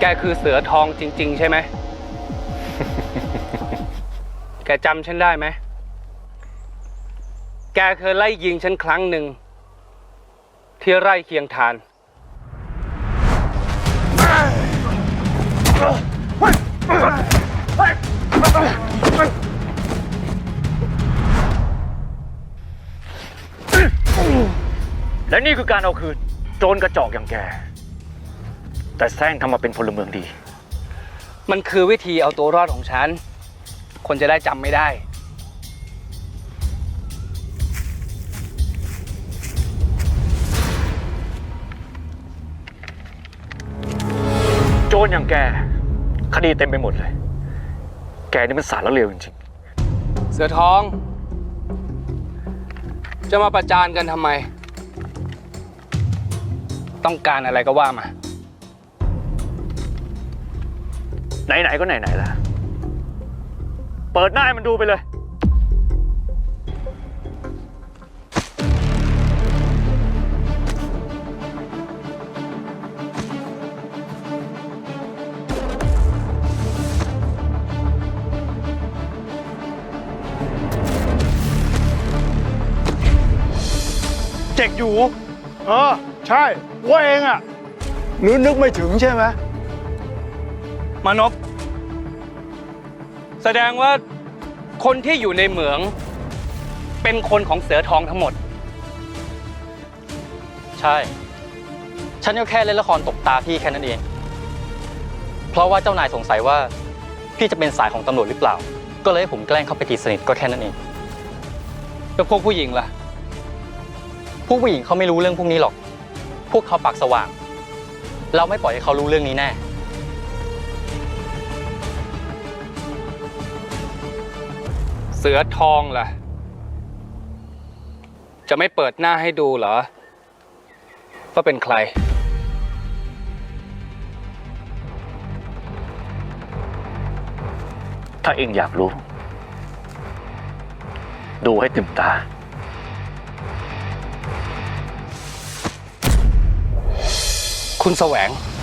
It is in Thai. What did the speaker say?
แกคือเสือทองจริง ๆ ใช่ไหม แกจำฉันได้ไหม แกเคยไล่ยิงฉันครั้งหนึ่ง ที่ไร่เคียงทาน และนี่คือการเอาคืน โจรกระจอกอย่างแก แต่แซงทำมาเป็นพลเมืองดี มันคือวิธีเอาตัวรอดของฉัน คนจะได้จำไม่ได้ โจรอย่างแก คดีเต็มไปหมดเลย แกนี่มันสารละเลวจริงเสือทอง จะมาประจานกันทำไม ต้องการอะไรก็ว่ามา ไหนๆก็ไหนๆแล้วเปิดหน้าให้มันดูไปเลย เจ็กอยู่ เออ ใช่ว่าเองอะหรือนึกไม่ถึงใช่ไหม มานพแสดงว่าคนที่อยู่ในเหมือง เป็นคนของเสือทองทั้งหมด ใช่ ฉันก็แค่เล่นละครตบตาพี่แค่นั้นเอง เพราะว่าเจ้านายสงสัยว่า พี่จะเป็นสายของตำรวจหรือเปล่า ก็เลยให้ผมแกล้งเข้าไปตีสนิทก็แค่นั้นเอง แล้วพวกผู้หญิงล่ะ ผู้ผู้หญิงเขาไม่รู้เรื่องพวกนี้หรอก พวกเขาปากสว่าง เราไม่ปล่อยให้เขารู้เรื่องนี้แน่ เสือทองล่ะ จะไม่เปิดหน้าให้ดูเหรอ ว่าเป็นใคร ถ้าเองอยากรู้ ดูให้เต็มตา คุณแสวงให้ทง